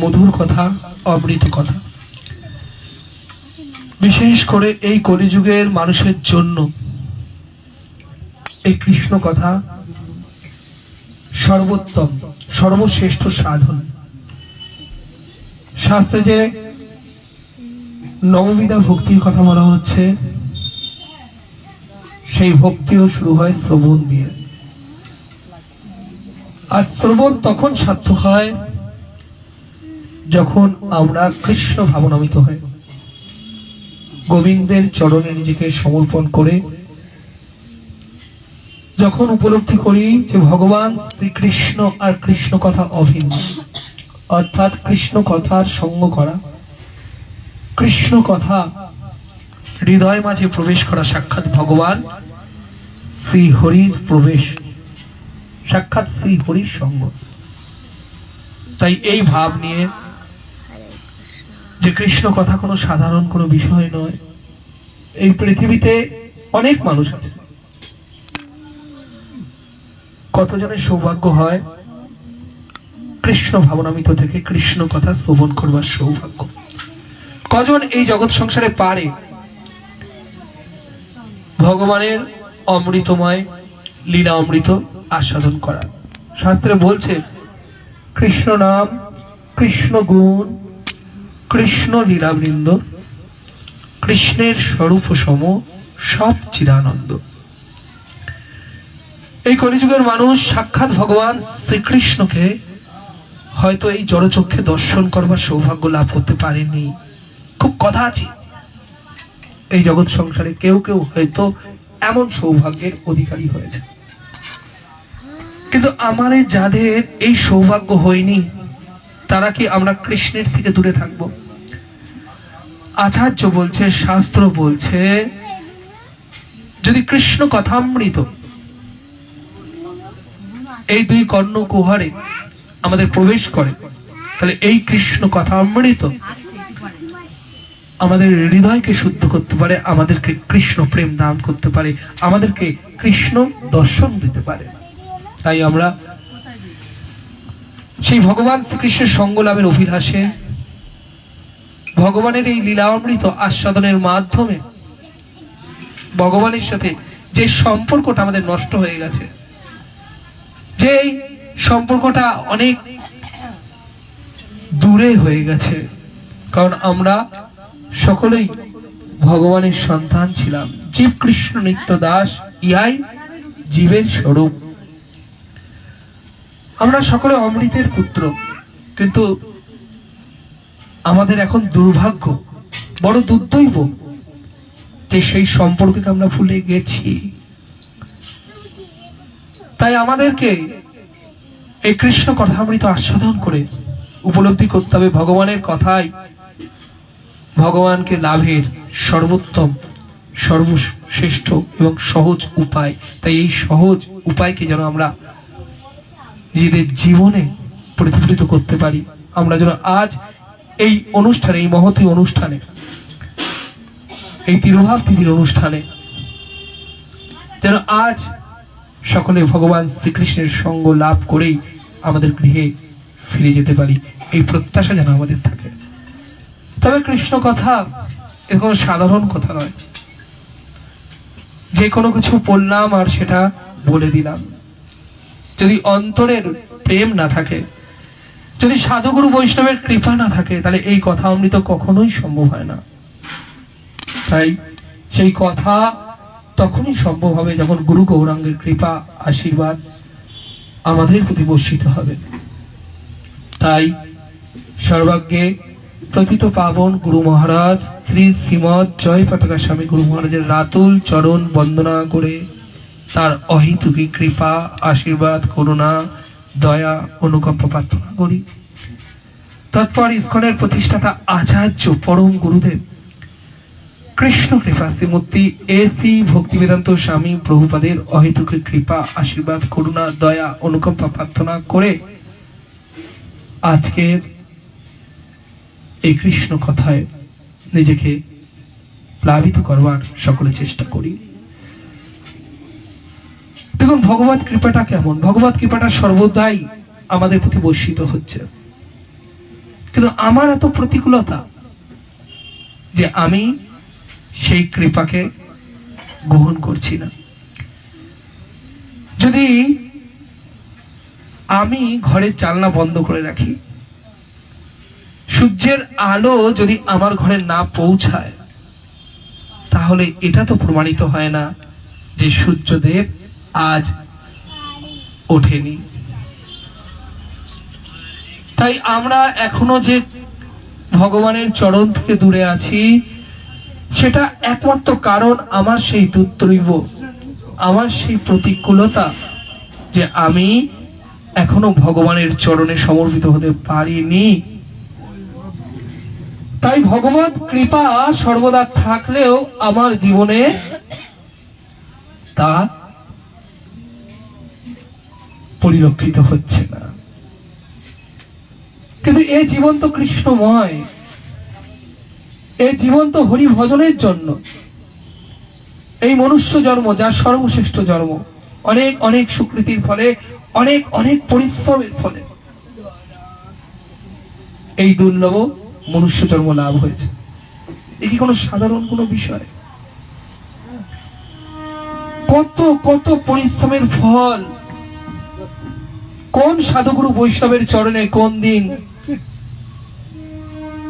মধুর কথা, অমৃত কথা। বিশেষ করে এই কলিযুগের মানুষের জন্য এই কৃষ্ণ কথা সর্বোত্তম, সর্বশ্রেষ্ঠ সাধন। শাস্ত্রে যে নববিধা ভক্তির কথা বলা হচ্ছে, সেই ভক্তিও শুরু হয় শ্রবণ দিয়ে। আর শ্রবণ তখন সার্থক হয় যখন আমরা কৃষ্ণ ভাবনামিত হয়, গোবিন্দের চরণে নিজেকে সমর্পণ করে যখন উপলব্ধি করি যে ভগবান শ্রীকৃষ্ণ আর কৃষ্ণ কথা অভিন্ন, অর্থাৎ কৃষ্ণ কথার সঙ্গ করা, কৃষ্ণ কথা হৃদয় মাঝে প্রবেশ করা সাক্ষাৎ ভগবান শ্রী হরির প্রবেশ, সাক্ষাৎ শ্রী হরির সঙ্গ। তাই এই ভাব নিয়ে যে কৃষ্ণ কথা কোনো সাধারণ কোনো বিষয় নয়। এই পৃথিবীতে অনেক মানুষ আছে। কতজনের সৌভাগ্য হয়? কৃষ্ণ ভাবনামিত থেকে কৃষ্ণ কথা শ্রবণ করবার সৌভাগ্য। কজন এই জগৎ সংসারে পারে? ভগবানের অমৃতময় লীলা অমৃত আস্বাদন করা। শাস্ত্রে বলছে, কৃষ্ণ নাম, কৃষ্ণ গুণ কৃষ্ণ লীলাবৃন্দ, কৃষ্ণের স্বরূপ সম সব চিরানন্দ এই কলিযুগের মানুষ সাক্ষাৎ ভগবান শ্রীকৃষ্ণকে হয়তো এই জড়চক্ষে দর্শন করবার সৌভাগ্য লাভ করতে পারেনি খুব কথা আছে এই জগৎ সংসারে কেউ কেউ হয়তো এমন সৌভাগ্যের অধিকারী হয়েছে। কিন্তু আমাদের যাদের এই সৌভাগ্য হয়নি তারা কি আমরা কৃষ্ণের থেকে দূরে থাকব? আচার্য বলছে, শাস্ত্র বলছে, যদি কৃষ্ণ কথামৃত, এই দুই কর্ণ কুহারে আমাদের প্রবেশ করে, তাহলে এই কৃষ্ণ কথা অমৃত আমাদের হৃদয়কে শুদ্ধ করতে পারে, আমাদেরকে কৃষ্ণ প্রেম দান করতে পারে, আমাদেরকে কৃষ্ণ দর্শন দিতে পারে। তাই আমরা সেই ভগবান শ্রীকৃষ্ণের সঙ্গ লাভের অভিলাষে ভগবানের এই লীলামৃত আস্বাদনের মাধ্যমে ভগবানের সাথে যে সম্পর্কটা আমাদের নষ্ট হয়ে গেছে, যে সম্পর্কটা অনেক দূরে হয়ে গেছে, কারণ আমরা সকলেই ভগবানের সন্তান ছিলাম। জীব কৃষ্ণ নিত্য দাস, ইহাই জীবের স্বরূপ। আমরা সকলে অমৃতের পুত্র, কিন্তু আমাদের এখন দুর্ভাগ্য, বড় দুর্দৈব যে সেই সম্পর্ককে আমরা ভুলে গেছি। তাই আমাদেরকে এই কৃষ্ণ কথামৃত আস্বাদন করে উপলব্ধি করতে হবে ভগবানের কথাই ভগবানকে লাভের সর্বোত্তম, সর্বশ্রেষ্ঠ এবং সহজ উপায়। তাই এই সহজ উপায়কে যেন আমরা নিজেদের জীবনে প্রতিফলিত করতে পারি। আমরা যেন আজ এই অনুষ্ঠানে, এই মহতী অনুষ্ঠানে, এই তিরোভাব তিথির অনুষ্ঠানে যেন আজ সকলে ভগবান শ্রীকৃষ্ণের সঙ্গ লাভ করেই আমাদের গৃহে ফিরে যেতে পারি। এই প্রত্যাশা যেন আমাদের থাকে। তবে কৃষ্ণ কথা এ সাধারণ কথা নয়। যে কোনো কিছু বললাম আর সেটা বলে দিলাম। যদি অন্তরের প্রেম না থাকে, যদি সাধুগুরু বৈষ্ণবের কৃপা না থাকে, তাহলে এই কথা অমৃত কখনোই সম্ভব হয় না। তাই সেই কথা তখনই সম্ভব হবে যখন গুরু গৌরাঙ্গের কৃপা, আশীর্বাদ আমাদের প্রতি বর্ষিত হবে। তাই সর্বাগ্যে প্রতিত পাবন গুরু মহারাজ শ্রী শ্রীমৎ জয় পতাকা স্বামী গুরু মহারাজের রাতুল চরণ বন্দনা করে তার অহিতুকী কৃপা, আশীর্বাদ, করুণা, দয়া, অনুকম্প প্রার্থনা করি। তৎপর ইস্কনের প্রতিষ্ঠাতা আচার্য পরম গুরুদেব কৃষ্ণ কৃপা শ্রীমূর্তি এসি ভক্তি বেদান্ত স্বামী প্রভুপাদের অহেতুক কৃপা, আশীর্বাদ, করুণা, দয়া, অনুকম্পা প্রার্থনা করে আজকের এই কৃষ্ণ কথায় নিজেকে প্লাবিত করবার সকলে চেষ্টা করি। দেখুন, ভগবত কৃপাটা কেমন? ভগবত কৃপাটা সর্বদাই আমাদের প্রতি বর্ষিত হচ্ছে। কিন্তু আমার এত প্রতিকূলতা যে আমি সেই কৃপাকে গ্রহণ করছি না। যদি আমি ঘরের চালনা বন্ধ করে রাখি, সূর্যের আলো যদি আমার ঘরে না পৌঁছায়, তাহলে এটা তো প্রমাণিত হয় না যে সূর্যদেব আজ ওঠেনি। তাই আমরা এখনও যে ভগবানের চরণ থেকে দূরে আছি, সেটা একমাত্র কারণ আমার সেই দুত্তরৈব আমার সেই প্রতিকূলতা যে আমি এখনও ভগবানের চরণে সমর্পিত হতে পারিনি। তাই ভগবত কৃপা সর্বদা থাকলেও আমার জীবনে তা পরিলক্ষিত হচ্ছে না। কিন্তু এই জীবন তো কৃষ্ণময়। এই জীবন তো হরি ভজনের জন্য। এই মনুষ্য জন্ম, যা সর্বশ্রেষ্ঠ জন্ম, অনেক অনেক স্বীকৃতির ফলে, অনেক অনেক পরিশ্রমের ফলে। এই দুর্লভ মনুষ্য জন্ম লাভ হয়েছে। এ কি কোনো সাধারণ কোনো বিষয়? কত কত পরিশ্রমের ফল কোন সাধুগুরু বৈষ্ণবের চরণে কোন দিন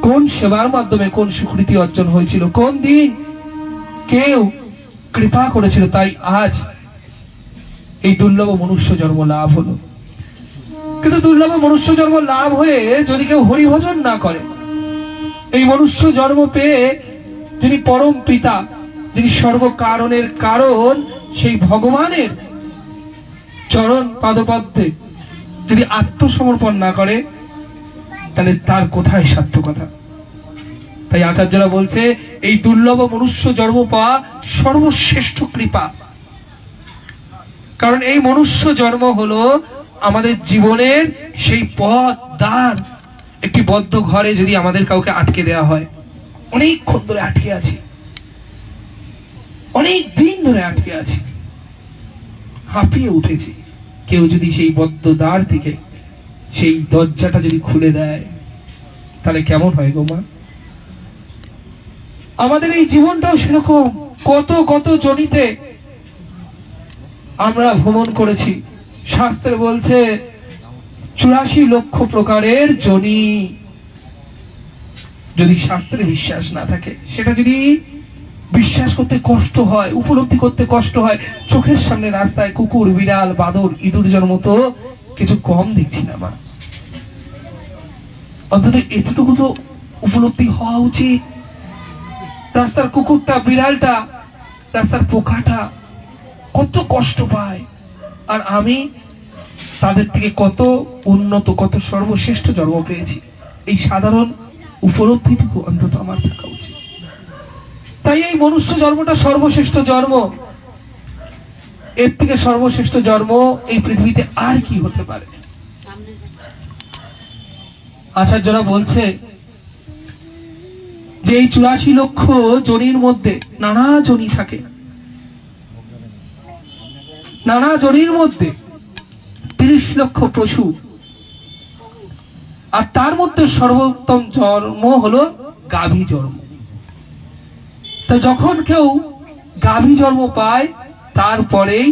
কোন সেবার মাধ্যমে কোন স্বীকৃতি অর্জন হয়েছিল? কোন দিন কেউ কৃপা করেছিল? তাই আজ এই দুর্লভ মনুষ্য জন্ম লাভ হলো। কিন্তু দুর্লভ মনুষ্য জন্ম লাভ হয়ে যদি কেউ হরিভজন না করে, এই মনুষ্য জন্ম পেয়ে যিনি পরম পিতা, যিনি সর্বকারণের কারণ, সেই ভগবানের চরণ পাদপদ্মে যদি আত্মসমর্পণ না করে, তাহলে তার কোথায় সার্থকতা? তাই আচার্যরা বলছে, এই দুর্লভ মনুষ্য জন্ম পাওয়া সর্বশ্রেষ্ঠ কৃপা। কারণ এই মনুষ্য জন্ম হলো আমাদের জীবনের সেই পথ দ্বার একটি বদ্ধ ঘরে যদি আমাদের কাউকে আটকে দেওয়া হয়, অনেকক্ষণ ধরে আটকে আছি। অনেক দিন ধরে আটকে আছি। হাঁপিয়ে উঠেছি। কেউ যদি সেই বদ্ধ দ্বার থেকে সেই দরজাটা যদি খুলে দেয়, তাহলে কেমন হয় গো মা? আমাদের এই জীবনটাও সেরকম। কত কত জনিতে আমরা ভ্রমণ করেছি। শাস্ত্রে বলছে, চুরাশি লক্ষ প্রকারের জনি। যদি শাস্ত্রে বিশ্বাস না থাকে, সেটা যদি বিশ্বাস করতে কষ্ট হয়, উপলব্ধি করতে কষ্ট হয়। চোখের সামনে রাস্তায় কুকুর, বিড়াল, বাদর, ইঁদুর মতো কিছু কম দেখছি না মা। অন্তত এতটুকু তো উপলব্ধি হওয়া উচিত। রাস্তার কুকুরটা, বিড়ালটা, রাস্তার পোকাটা কত কষ্ট পায়। আর আমি তাদের থেকে কত উন্নত, কত সর্বশ্রেষ্ঠ জন্ম পেয়েছি। এই সাধারণ উপলব্ধিটুকু অন্তত আমার থাকা উচিত। তাই এই মনুষ্য জন্মটা সর্বশ্রেষ্ঠ জন্ম। এর থেকে সর্বশ্রেষ্ঠ জন্ম এই পৃথিবীতে আর কি হতে পারে? আচার্যরা বলছে যে এই চুরাশি লক্ষ জনির মধ্যে নানা জনি থাকে। নানা জনির মধ্যে তিরিশ লক্ষ পশু। আর তার মধ্যে সর্বোত্তম জন্ম হলো গাভী জন্ম। তা যখন কেউ গাভী জন্ম পায়, তারপরেই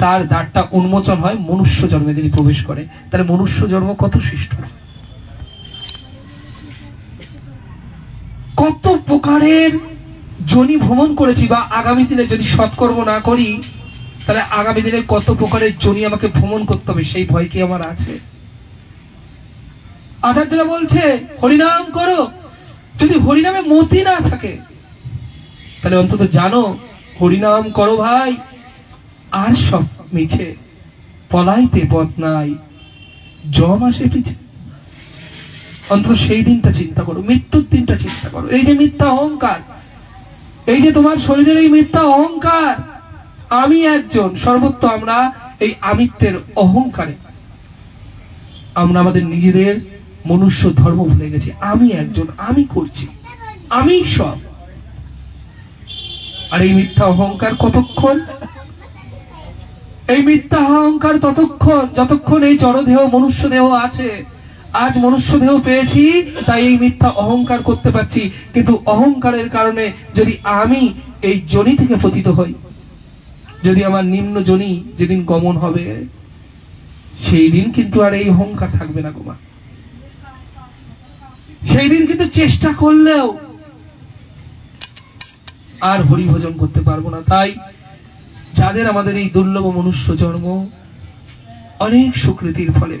তার দ্বারটা উন্মোচন হয়, মনুষ্য জন্মে তিনি প্রবেশ করে। তাহলে মনুষ্য জন্ম কত শ্রেষ্ঠ কত প্রকারের জনি ভ্রমণ করেছি বা আগামী দিনে যদি সৎকর্ম না করি, তাহলে আগামী দিনে কত প্রকারের জনি আমাকে ভ্রমণ করতে হবে, সেই ভয় কি আমার আছে? আচার্যরা বলছে, হরিনাম করো। যদি হরিনামে মতি না থাকে তাহলে অন্তত জানো, হরিনাম করো ভাই। আর সব মিছে, পলাইতে পথ নাই জম আসে পিছে অন্তত সেই দিনটা চিন্তা করো, মৃত্যুর দিনটা চিন্তা করো। এই যে মিথ্যা অহংকার, এই যে তোমার শরীরের এই মিথ্যা অহংকার, আমি একজন, সর্বত্র আমরা এই আমিত্বের অহংকারে। আমরা আমাদের নিজেদের মনুষ্য ধর্ম ভুলে গেছি। আমি একজন, আমি করছি। আমি সব। আর এই মিথ্যা অহংকার কতক্ষণ? এই মিথ্যা অহংকার ততক্ষণ, যতক্ষণ এই জড়দেহ মনুষ্য দেহ আছে, আজ মনুষ্য দেহ পেয়েছি, তাই এই মিথ্যা অহংকার করতে পারছি। কিন্তু অহংকারের কারণে যদি আমি এই জনি থেকে পতিত হই, যদি আমার নিম্ন জনি যেদিন গমন হবে, সেই দিন কিন্তু আর এই অহংকার থাকবে না গোমা সেই দিন কিন্তু চেষ্টা করলেও আর হরিভজন করতে পারব না। তাই যাদের আমাদের এই দুর্লভ মনুষ্য জন্ম অনেক সুকৃতির ফলে,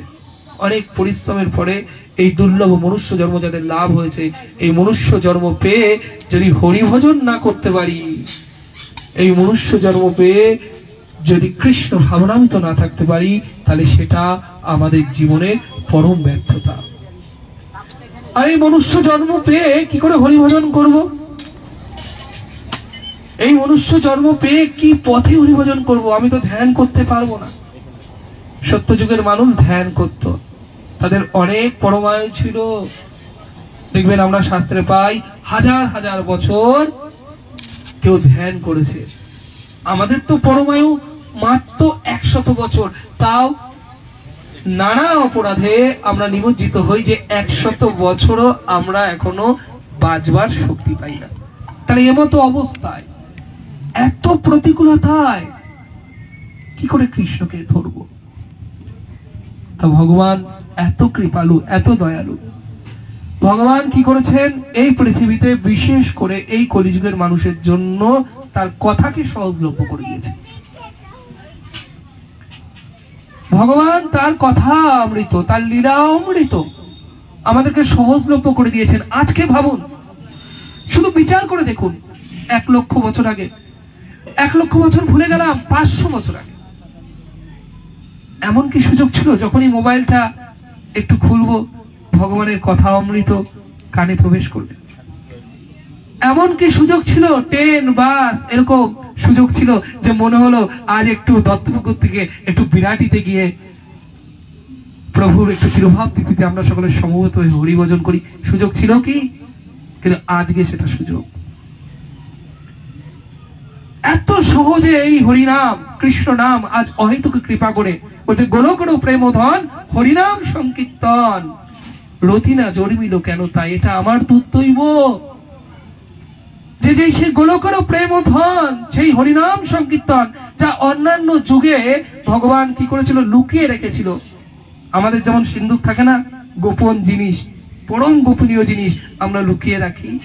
অনেক পরিশ্রমের পরে এই দুর্লভ মনুষ্য জন্ম যাদের লাভ হয়েছে, এই মনুষ্য জন্ম পেয়ে যদি হরিভজন না করতে পারি, এই মনুষ্য জন্ম পেয়ে যদি কৃষ্ণ ভাবনামিত না থাকতে পারি, তাহলে সেটা আমাদের জীবনের পরম ব্যর্থতা। আর এই মনুষ্য জন্ম পেয়ে কি করে হরিভজন করব? এই মনুষ্য জন্ম পেয়ে কি পথে হরিভজন করব? আমি তো ধ্যান করতে পারব না। সত্যযুগের মানুষ ধ্যান করত। তাদের অনেক পরমায়ু ছিল। দেখবেন আমরা শাস্ত্রে পাই, হাজার হাজার বছর কেউ ধ্যান করেছে। আমাদের তো পরমায়ু মাত্র একশত বছর। তাও নানা অপরাধে আমরা নিমজ্জিত হই যে একশত বছরও আমরা এখনও বাজবার শক্তি পাই না। তাহলে এমতো অবস্থায় এত প্রতিকূলতায় কি করে কৃষ্ণকে ধরব? তা ভগবান এত কৃপালু, এত দয়ালু। ভগবান কি করেছেন? এই পৃথিবীতে বিশেষ করে এই কলিযুগের মানুষের জন্য তার কথাকে সহজলভ্য করে দিয়েছে। ভগবান তার কথা অমৃত, তার লীলা অমৃত আমাদেরকে সহজলভ্য করে দিয়েছেন। আজকে ভাবুন, শুধু বিচার করে দেখুন, এক লক্ষ বছর আগে এক লক্ষ বছর ভুলে গেলাম, পাঁচশো বছর আগে। এমন কি সুযোগ ছিল যখনই মোবাইলটা একটু খুলবো, ভগবানের কথা অমৃত কানে প্রবেশ করবে? এমন কি সুযোগ ছিল, ট্রেন, বাস, এরকম সুযোগ ছিল যে মনে হলো আজ একটু দত্তপুকুর থেকে একটু বিরাটিতে গিয়ে প্রভুর একটু তিরোভাব তিথিতে আমরা সকলে সমবেত হয়ে হরিভজন করি। সুযোগ ছিল কি? কিন্তু আজকে সেটা সুযোগ এত সহজে এই হরিনাম, কৃষ্ণ নাম আজ অহেতুক কৃপা করে বলছে গোলকর প্রেম ধন হরিনাম সংকীর্তন। রতিনা জন্মিল কেন তাই? এটা আমার দুর্দৈব যে যে সেই গোলকর প্রেম ধন সেই হরিনাম সংকীর্তন, যা অন্যান্য যুগে ভগবান কি করেছিল? লুকিয়ে রেখেছিল। আমাদের যেমন সিন্ধুক থাকে না, গোপন জিনিস, পরম গোপনীয় জিনিস আমরা লুকিয়ে রাখি।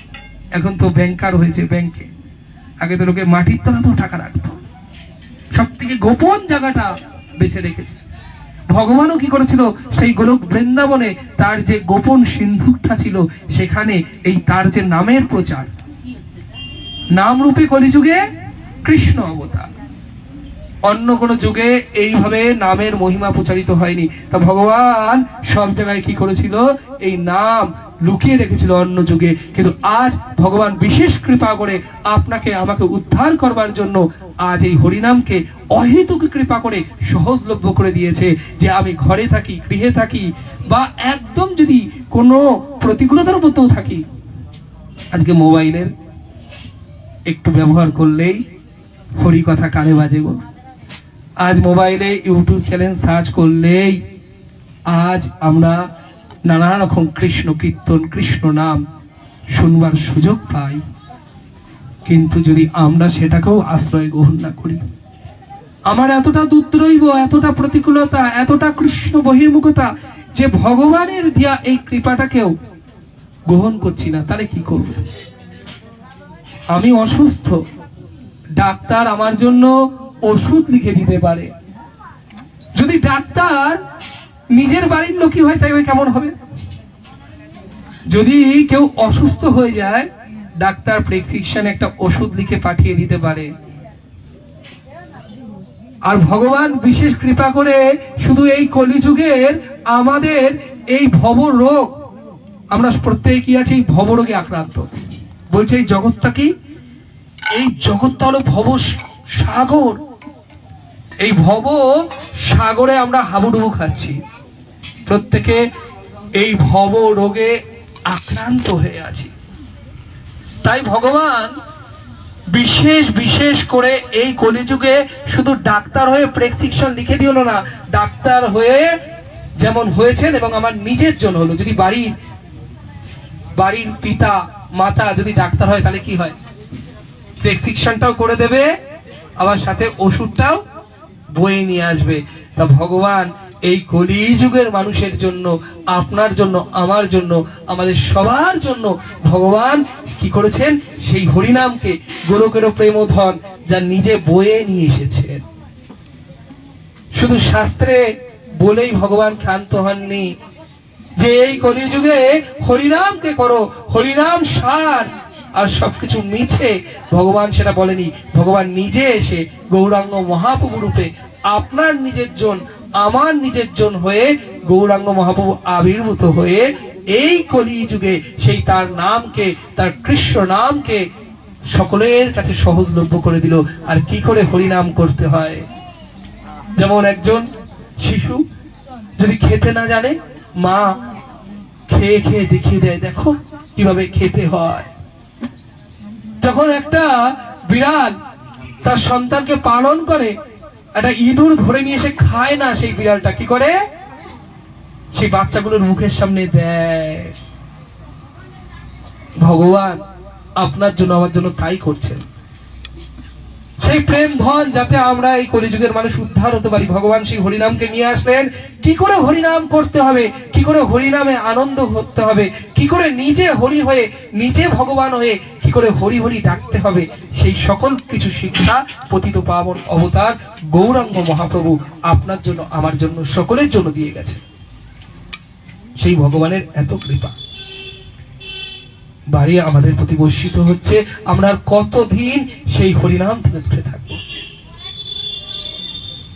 এখন তো ব্যাংকার হয়েছে ব্যাংকে। আগে তো লোকে মাটির তলাতেও টাকা রাখতো। সব থেকে গোপন জায়গাটা বেছে রেখেছে। ভগবানও কি করেছিল? সেই গোলক বৃন্দাবনে তার যে গোপন সিন্ধুকটা ছিল, সেখানে এই তার যে নামের প্রচার। নাম রূপে কলিযুগে কৃষ্ণ অবতার। অন্য কোন যুগে এইভাবে নামের মহিমা প্রচারিত হয়নি। তা ভগবান সব জায়গায় কি করেছিল? এই নাম লুকিয়ে রেখেছিল অন্য যুগে। কিন্তু আজ ভগবান বিশেষ কৃপা করে আপনাকে, আমাকে উদ্ধার করবার জন্য আজ এই হরিনামকে অহেতুক কৃপা করে সহজলভ্য করে দিয়েছে যে আমি ঘরে থাকি, গৃহে থাকি, বা একদম যদি কোনো প্রতিকূলতার মধ্যেও থাকি। আজকে মোবাইলের একটু ব্যবহার করলেই হরি কথা কানে বাজে গো। আজ মোবাইলে ইউটিউব চ্যানেল সার্চ করলেই আজ আমরা নানা রকম কৃষ্ণ কীর্তন, কৃষ্ণ নাম শুনবার সুযোগ পাই। কিন্তু যদি আমরা সেটাকেও আশ্রয় গ্রহণ না করি, আমার এতটা দুদ্রৈব এতটা প্রতিকূলতা, এতটা কৃষ্ণ বহির্মুখতা যে ভগবানের দিয়া এই কৃপাটাকেও গ্রহণ করছি না, তাহলে কি করব? আমি অসুস্থ, ডাক্তার আমার জন্য ওষুধ লিখে দিতে পারে। যদি ডাক্তার নিজের বাড়ির লোকই হয়, তাই কেমন হবে? যদি কেউ অসুস্থ হয়ে যায়, ডাক্তার প্রেসক্রিপশন একটা ওষুধ লিখে পাঠিয়ে দিতে পারে। আর ভগবান বিশেষ কৃপা করে শুধু এই কলিযুগের আমাদের এই ভব রোগ, আমরা প্রত্যেকে কি আছি ভব রোগে আক্রান্ত। বলছে, এই জগৎটা কি? এই জগৎটা হলো ভব সাগর। এই ভব সাগরে আমরা হাবুডুবু খাচ্ছি। প্রত্যেকে এই ভব রোগে আক্রান্ত হয়ে আছি। তাই ভগবান বিশেষ বিশেষ করে এই কলিযুগে শুধু ডাক্তার হয়ে প্রেসক্রিপশন লিখে দিল না, ডাক্তার হয়ে যেমন হয়েছেন এবং আমার নিজের জন্য হলো। যদি বাড়ির বাড়ির পিতা, মাতা যদি ডাক্তার হয়, তাহলে কি হয়? প্রেসক্রিপশনটাও করে দেবে, আবার সাথে ওষুধটাও বয়ে নিয়ে আসবে। তা ভগবান এই কলি যুগের মানুষের জন্য, আপনার জন্য, আমার জন্য, আমাদের সবার জন্য ভগবান কি করেছেন? সেই হরিনামকে গোলকের প্রেমধন, যা নিজে বয়ে নিয়ে এসেছেন। শুধু শাস্ত্রে বলেই ভগবান ক্ষান্ত হননি যে এই কলিযুগে হরিনামকে করো, হরিনাম সার, আর সবকিছু মিছে। ভগবান সেটা বলেনি। ভগবান নিজে এসে গৌরাঙ্গ মহাপ্রভু রূপে আপনার নিজের জন আমার নিজের জন হয়ে গৌরাঙ্গ মহাপ্রভু আবির্ভূত হয়ে এই কলি যুগে সেই তার নামকে, তার কৃষ্ণ নামকে সকলের কাছে সহজলভ্য করে দিল। আর কি করে হরিনাম করতে হয়? যেমন একজন শিশু যদি খেতে না জানে, মা খেয়ে খেয়ে দেখিয়ে দেয়, দেখো কীভাবে খেতে হয়। যখন একটা বিড়াল তার সন্তানকে পালন করে একটা ইঁদুর ধরে নিয়ে এসে খায় না সেই বিড়ালটা, কি করে? সেই বাচ্চাগুলোর মুখের সামনে দেয়। ভগবান, আপনার জন্য, আমার জন্য তাই করছেন। সেই প্রেম ধন যাতে আমরা এই কলিযুগের মানুষ উদ্ধার হতে পারি। ভগবান সেই হরিনামকে নিয়ে আসলেন, কি করে হরিনাম করতে হবে? কি করে হরিনামে আনন্দ করতে হবে? কি করে নিজে হরি হয়ে, নিজে ভগবান হয়ে, কি করে হরি হরি ডাকতে হবে? সেই সকল কিছু শিক্ষা পতিত পাবন অবতার গৌরাঙ্গ মহাপ্রভু আপনার জন্য, আমার জন্য, সকলের জন্য দিয়ে গেছে। সেই ভগবানের এত কৃপা। বাড়ি আমাদের প্রতি বর্ষিত হচ্ছে। আমরা কতদিন সেই হরিনাম থেকে দূরে থাকব?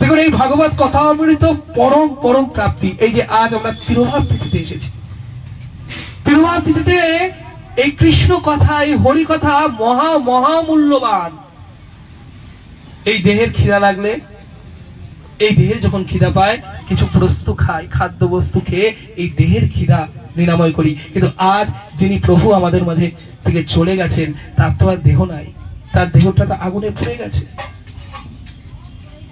দেখুন, এই ভাগবত কথা অমৃত পরম পরম প্রাপ্তি। এই যে আজ আমরা তিরুভাব তিথিতে এসেছি। তিরুভাব তিথিতে এই কৃষ্ণ কথা, এই হরি কথা মহা মহা মূল্যবান এই দেহের খিদা লাগলে, এই দেহের যখন খিদা পায়, কিছু বস্তু খাই খাদ্য বস্তু খেয়ে এই দেহের খিদা নিরাময় করি। কিন্তু আজ যিনি প্রভু আমাদের মাঝে থেকে চলে গেছেন, তার তো আর দেহ নাই। তার দেহটা তো আগুনে পুড়ে গেছে।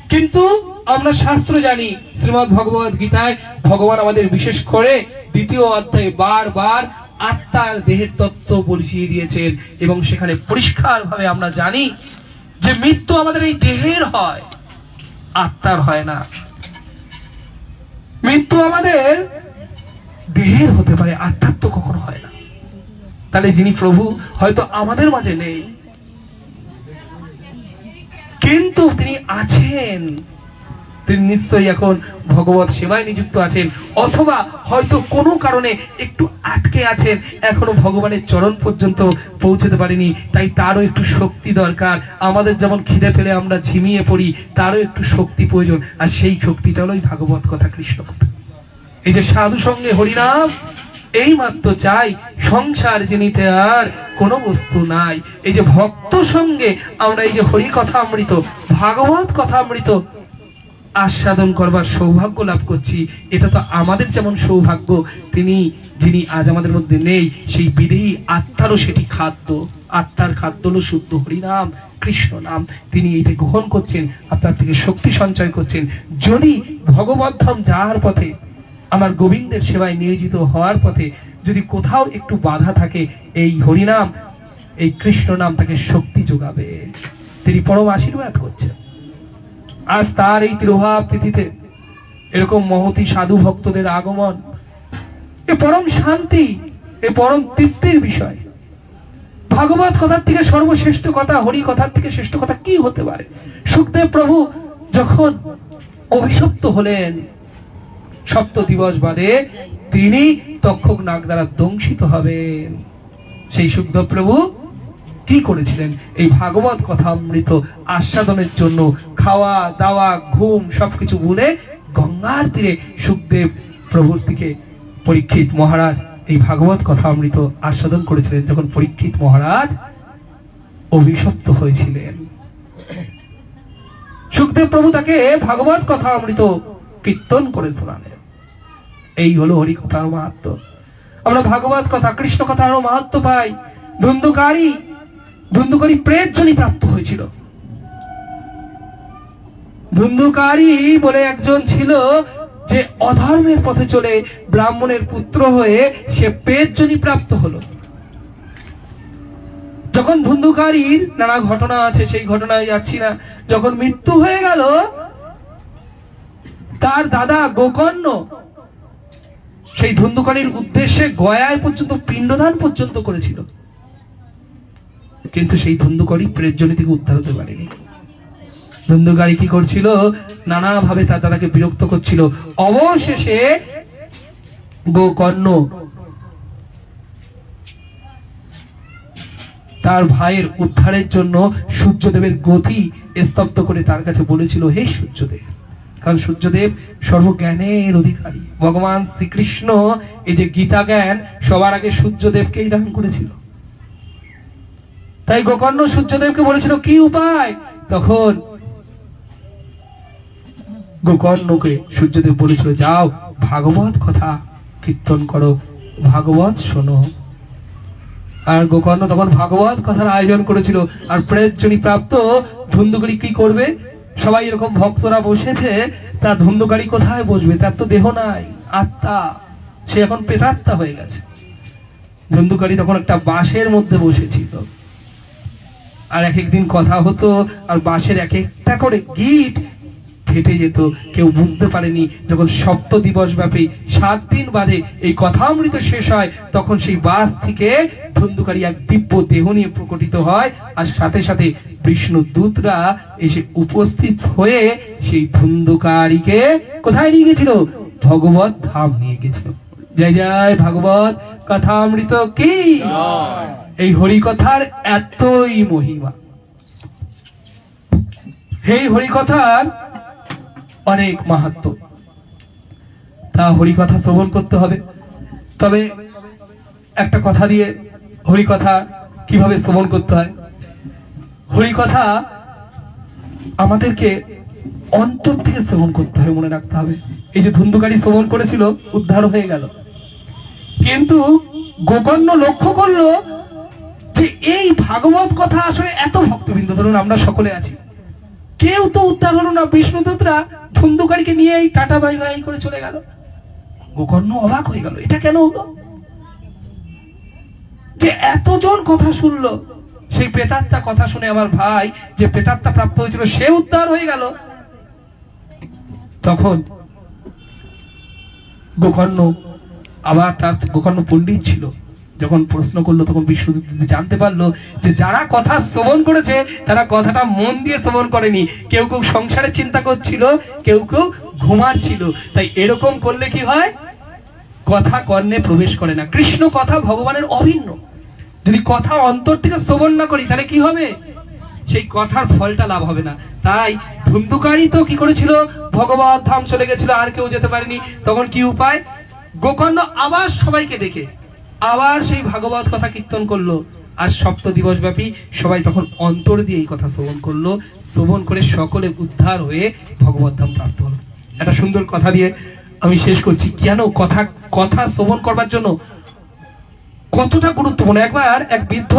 কিন্তু আমরা শাস্ত্র জানি, শ্রীমদ ভগবত গীতায় ভগবান আমাদের বিশেষ করে দ্বিতীয় অধ্যায়ে বারবার আত্মার দেহের তত্ত্ব বুঝিয়ে দিয়েছেন এবং সেখানে পরিষ্কার ভাবে আমরা জানি যে মৃত্যু আমাদের এই দেহের হয়, আত্মার হয় না। মৃত্যু আমাদের দেহের হতে পারে তো কখনো হয় না। তাহলে যিনি প্রভু, হয়তো আমাদের মাঝে নেই। কিন্তু তিনি আছেন। তিনি নিশ্চয়ই এখন ভগবত সেবায় নিযুক্ত আছেন, অথবা হয়তো কোনো কারণে একটু আটকে আছেন, এখনও ভগবানের চরণ পর্যন্ত পৌঁছতে পারেনি, তাই তারও একটু শক্তি দরকার। আমাদের যেমন খিদে ফেলে আমরা ঝিমিয়ে পড়ি, তারও একটু শক্তি প্রয়োজন, আর সেই শক্তিটা হলো ভাগবত কথা কৃষ্ণ কথা এই যে সাধু সঙ্গে হরিনাম এই মাত্র চাই সংসার যিনিতে আর কোনো বস্তু নাই। এই যে ভক্ত সঙ্গে আমরা এই যে হরি কথা অমৃত ভাগবত কথা অমৃত আস্বাদন করবার সৌভাগ্য লাভ করছি, এটা তো আমাদের যেমন সৌভাগ্য, তিনি যিনি আজ আমাদের মধ্যে নেই, সেই বিদেহী আত্মারও সেটি খাদ্য। আত্মার খাদ্য হলো শুদ্ধ হরিনাম, কৃষ্ণ নাম। তিনি এটা গ্রহণ করছেন, আপনার থেকে শক্তি সঞ্চয় করছেন। যদি ভগবদ্ধম যাওয়ার পথে আমার গোবিন্দের সেবায় নিয়োজিত হওয়ার পথে যদি কোথাও একটু বাধা থাকে, এই হরিনাম, এই কৃষ্ণ নাম তাকে শক্তি যোগাবে। তিনি পরম আশীর্বাদ করছেন। আজ তার এই তিরোভাব তিথিতে এরকম মহতি সাধু ভক্তদের আগমন, এ পরম শান্তি, এ পরম তৃপ্তির বিষয়। ভাগবত কথার থেকে সর্বশ্রেষ্ঠ কথা, হরি কথার থেকে শ্রেষ্ঠ কথা কি হতে পারে? সুখদেব প্রভু যখন অভিশপ্ত হলেন সপ্ত দিবস বাদে তিনি তক্ষক নাগ দ্বারা দংশিত হবেন। সেই সুখদেব প্রভু কি করেছিলেন? এই ভাগবত কথা, অমৃত আস্বাদনের জন্য খাওয়া, দাওয়া, ঘুম সবকিছু ভুলে গঙ্গার তীরে সুখদেব প্রভুর দিকে পরীক্ষিত মহারাজ এই ভাগবত কথা, অমৃত আস্বাদন করেছিলেন যখন পরীক্ষিত মহারাজ অভিশপ্ত হয়েছিলেন। সুখদেব প্রভু তাকে ভাগবত কথা, অমৃত কীর্তন করে শোনালেন। এই হলো হরি কথার মাহাত্ম। আমরা ভাগবত কথা, কৃষ্ণ কথারও মাহাত্ম পাই। ধুন্ধুকারী ধুন্ধুকারী প্রেত জনই প্রাপ্ত হয়েছিল। ধুন্ধুকারী বলে একজন ছিল যে অধর্মের পথে চলে ব্রাহ্মণের পুত্র হয়ে সে পেটজনী প্রাপ্ত হলো। যখন ধুন্ধুকারীর নানা ঘটনা আছে, সেই ঘটনায় যাচ্ছি না। যখন মৃত্যু হয়ে গেল, তার দাদা গোকর্ণ সেই ধুন্ধুকারীর উদ্দেশ্যে গয়ায় পর্যন্ত, পিণ্ডদান পর্যন্ত করেছিল। কিন্তু সেই ধুন্ধুকারী প্রেজনী থেকে উদ্ধার হতে পারেনি। ধুন্ধুকারী কি করছিল? নানা ভাবে তার দাদাকে বিরক্ত করছিল। অবশেষে গোকর্ণ তার ভাইয়ের উদ্ধারের জন্য সূর্যদেবের গতি স্তব্ধ করে তার কাছে বলেছিল, হে সূর্যদেব কারণ সূর্যদেব সর্বজ্ঞানের অধিকারী। ভগবান শ্রীকৃষ্ণ এই যে গীতা জ্ঞান সবার আগে সূর্যদেবকেই দান করেছিল। তাই গোকর্ণ সূর্যদেবকে বলেছিল, কি উপায়? তখন গোকর্ণকে সূর্যদেব বলেছিল, যাও, ভাগবত কথা কীর্তন করো। ভাগবত শোনো। আর গোকর্ণ তখন ভাগবত কথার আয়োজন করেছিল। আর প্রেজনী প্রাপ্ত ধুন্ধুকারী কি করবে? সবাই এরকম ভক্তরা বসেছে তার ধুন্ধুকারী কোথায় বসবে? তার তো দেহ নাই, আত্মা। সে এখন পেতাত্মা হয়ে গেছে। ধুন্ধুকারী তখন একটা বাঁশের মধ্যে বসেছিল। আর এক একদিন কথা হতো, আর বাঁশের এক একটা করে গিট ফেটে যেত। কেউ বুঝতে পারেনি, যখন সপ্ত দিবস ব্যাপী সাত দিন বাদে এই কথা কথামৃত শেষ হয়, তখন সেই বাস থেকে ধুন্ধুকারী এক দিব্য দেহ নিয়ে প্রকটিত হয় আর সাথে সাথে বিষ্ণু দূতরা এসে উপস্থিত হয়ে সেই ধুন্ধুকারীকে কোথায় নিয়ে গেছিল? ভগবত ধাম নিয়ে গেছিল। জয় জয় ভাগবত কথামৃত কি? এই হরিকথার এতই মহিমা। এই হরিকথার অনেক মাহাত্ম। তা হরিকথা শ্রবণ করতে হবে। তবে একটা কথা দিয়ে হরিকথা কীভাবে শ্রবণ করতে হয়? হরিকথা আমাদেরকে অন্তর থেকে শ্রবণ করতে হবে, মনে রাখতে হবে। এই যে ধুন্ধুকারী শ্রবণ করেছিল, উদ্ধার হয়ে গেল। কিন্তু গোকর্ণ লক্ষ্য করল যে এই ভাগবত কথা আসলে এত ভক্তবৃন্দ, ধরুন আমরা সকলে আছি। কেউ তো উদ্ধার হলো না বিষ্ণুদূতরা ধুন্ধুকারীকে নিয়ে এই টাটা বাই বাই করে চলে গেল। গোকর্ণ অবাক হয়ে গেল, এটা কেন হলো? যে এতজন কথা শুনলো, সেই প্রেতাত্মা কথা শুনে আমার ভাই যে প্রেতাত্মা প্রাপ্ত হয়েছিল, সে উদ্ধার হয়ে গেল। তখন গোকর্ণ আবার তার গোকর্ণ পণ্ডিত ছিল, যখন প্রশ্ন করল, তখন বিষ্ণুদূত জানতে পারল যে যারা কথা শ্রবণ করেছে, তারা কথাটা মন দিয়ে শ্রবণ করেনি। কেউ কেউ সংসারের চিন্তা করছিল, কেউ কেউ ঘুমার ছিল তাই এরকম করলে কি হয়? কথা কর্ণে প্রবেশ করে না। কৃষ্ণ কথা ভগবানের অভিন্ন। যদি কথা অন্তর থেকে শ্রবণ না করি, তাহলে কি হবে? সেই কথার ফলটা লাভ হবে না। তাই ধুন্ধুকারী তো কি করেছিল? ভগবত ধাম চলে গেছিল, আর কেউ যেতে পারেনি। তখন কি উপায়? গোকর্ণ আবার সবাইকে ডেকে, আবার সেই ভাগবত কথা কীর্তন করল। আর সপ্ত দিবস ব্যাপী সবাই তখন অন্তর দিয়ে এই কথা শ্রবণ করল। শ্রবণ করে সকলে উদ্ধার হয়ে ভগবত ধাম প্রাপ্ত হলো। একটা সুন্দর কথা দিয়ে আমি শেষ করছি। কেন কথা কথা শ্রবণ করবার জন্য কতটা গুরুত্বপূর্ণ? একবার এক বৃদ্ধ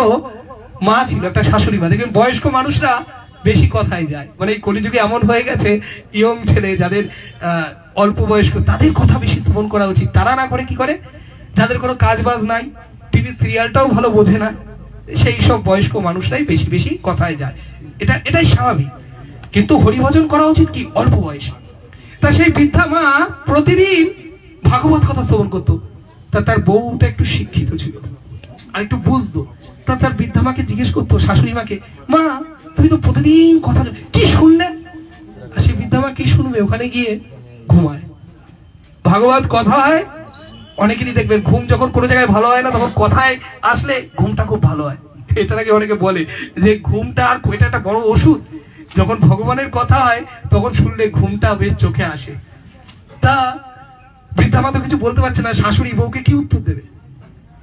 মা ছিল, একটা শাশুড়ি মা। দেখবেন বয়স্ক মানুষরা বেশি কথায় যায়। মানে এই কলিযুগে এমন হয়ে গেছে, ইয়ং ছেলে যাদের অল্প বয়স্ক, তাদের কথা বেশি শ্রবণ করা উচিত। তারা না করে কি করে? যাদের কোনো কাজ বাজ নাই, টিভি সিরিয়ালটাও ভালো বোঝে না, সেই সব বয়স্ক মানুষরাই বেশি বেশি কথায় যায়। এটা, এটাই স্বাভাবিক। কিন্তু হরিভজন করা উচিত কি? অল্প বয়সে। তা সেই বৃদ্ধা মা প্রতিদিন ভাগবত কথা শ্রবণ করতো। তা তার বউটা একটু শিক্ষিত ছিল। আর একটু বুঝতো। তা তার বৃদ্ধা মাকে জিজ্ঞেস করতো, শাশুড়ি মাকে, মা, তুমি তো প্রতিদিন কথা কি শুনলে? আর সেই বৃদ্ধা মা কি শুনবে? ওখানে গিয়ে ঘুমায়। ভাগবত কথা হয় অনেকেরই দেখবেন, ঘুম যখন কোনো জায়গায় ভালো হয় না, তখন কথায় আসলে ঘুমটা খুব ভালো হয়। এটা নাকি অনেকে বলে যে ঘুমটা আর এটা একটা বড় ওষুধ। যখন ভগবানের কথা হয়, তখন শুনলে ঘুমটা বেশ চোখে আসে। তা বৃদ্ধা মা তো কিছু বলতে পারছে না, শাশুড়ি বউকে কি উত্তর দেবে?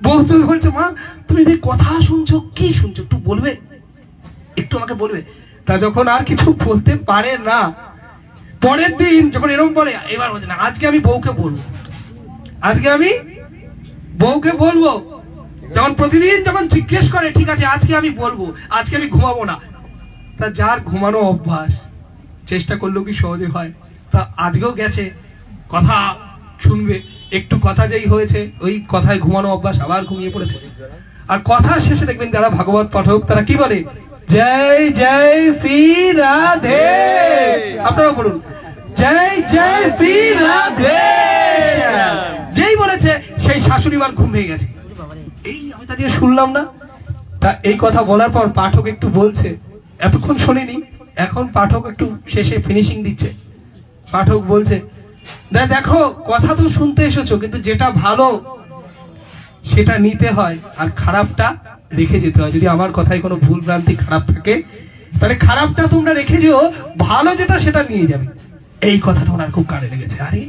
বউ তো বলছে, মা, তুমি যে কথা শুনছো, কি শুনছো? একটু বলবে? একটু আমাকে বলবে? তা যখন আর কিছু বলতে পারে না, পরের দিন যখন এরকম বলে, এবার বলছে, না, আজকে আমি বউকে বলব। আজকে আমি বউকে বলব। যখন প্রতিদিন যখন জিজ্ঞেস করে, ঠিক আছে, আজকে আমি বলব, আজকে আমি ঘুমাবো না। তা যার ঘুমানো অভ্যাস, চেষ্টা করলেও কি সহজে হয়? তা আজকেও গেছে, কথা শুনবে, একটু কথা যেই হয়েছে, ওই কথায় ঘুমানো অভ্যাস আবার ঘুমিয়ে পড়েছে। আর কথা শেষে দেখবেন যারা ভাগবত পাঠক, তারা কি বলে? জয় জয় শ্রী রাধে। আপনারা বলুন, জয় জয় শ্রী রাধে। যেই বলেছে, সেই শাশুড়ি মার ঘুম ভেঙে গেছে। এই আমি তা যে শুনলাম না। তা এই কথা বলার পর পাঠক একটু বলছে, এতক্ষণ শোনেনি, এখন পাঠক একটু শেষে ফিনিশিং দিচ্ছে। পাঠক বলছে "দে- দেখো, কথা তো শুনতে এসেছ, কিন্তু যেটা ভালো, সেটা নিতে হয়, আর খারাপটা রেখে যেতে হয়। যদি আমার কথায় কোনো ভুল ভ্রান্তি খারাপ থাকে, তাহলে খারাপটা তোমরা রেখে যেও, ভালো যেটা সেটা নিয়ে যাবে। এই কথাটা ওনার খুব কানে লেগেছে। আরে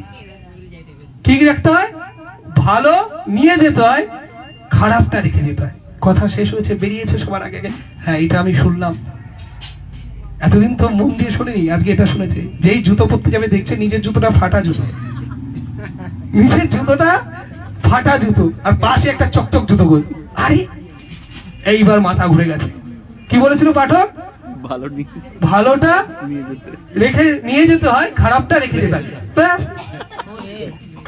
কি রাখতে হয়? ভালো নিয়ে যেতে হয়, খারাপটা রেখে যেতে হয়। কথা শেষ হয়েছে, বেরিয়েছে সবার আগে। হ্যাঁ এটা আমি শুনলাম। এতদিন তো মন দিয়ে শুনিনি আজকে এটা শুনেছে। যেই জুতো পরতে যাবে দেখছে নিজের জুতোটা ফাটা জুতো। নিজের জুতোটা ফাটা জুতো আর পাশে একটা চকচক জুতো গোল আরে এইবার মাথা ঘুরে গেছে। কি বলেছিল পাঠক? ভালো ভালোটা রেখে নিয়ে যেতে হয় খারাপটা রেখে যেতে হয়।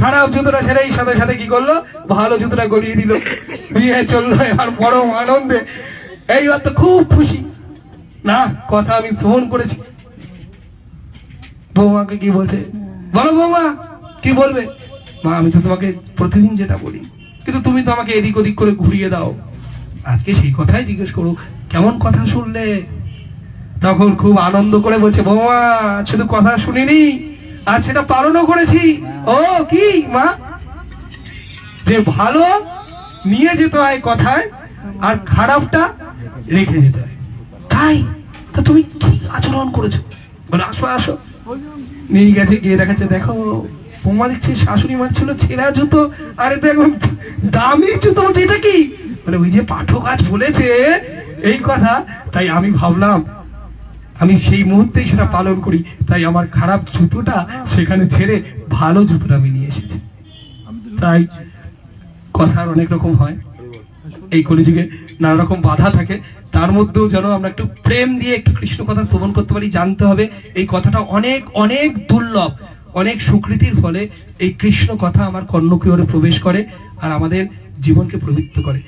খারাপ জুতোটা সেরেই সাথে সাথে কি করল? ভালো জুতোটা গলিয়ে দিল। বিয়ে চলল এবার বড় আনন্দে। এইবার তো খুব খুশি। না, কথা আমি শ্রবণ করেছি। বৌমাকে কি বলছে? বলো বৌমা, কি বলবে? মা, আমি তো তোমাকে প্রতিদিন যেটা বলি, কিন্তু তুমি তো আমাকে এদিক ওদিক করে ঘুরিয়ে দাও। আজকে সেই কথাই জিজ্ঞেস করো, কেমন কথা শুনলে? তখন খুব আনন্দ করে বলছে, বৌমা, শুধু কথা শুনিনি, আর সেটা পালনও করেছি। ও, কি, মা? যে ভালো, নিয়ে যেতে হয় কথায়, আর খারাপটা রেখে যেতে হয় তাই তা তুমি কি আচরণ করেছ? বলে, আসো আসো। নিয়ে গেছে, গিয়ে দেখাচ্ছে, দেখো, বোমা দেখছি শাশুড়ি মার ছিল ছেঁড়া জুতো, আরে তো এখন দামি জুতো বলছে এটা কি? বলে, ওই যে পাঠক আজ বলেছে এই কথা, তাই আমি ভাবলাম, আমি সেই মুহূর্তেই সেটা পালন করি, তাই আমার খারাপ জুতোটা সেখানে ছেড়ে ভালো জুতোটা আমি নিয়ে এসেছি। তাই কথার অনেক রকম হয়। এই কলিযুগে নানা রকম বাধা থাকে। তার মধ্যেও যেন আমরা একটু প্রেম দিয়ে একটু কৃষ্ণ কথা শ্রবণ করতে পারি, জানতে হবে এই কথাটা অনেক অনেক দুর্লভ, অনেক সুকৃতির ফলে এই কৃষ্ণ কথা আমার কর্ণকিয়রে প্রবেশ করে আর আমাদের জীবনকে প্রবৃত্ত করে।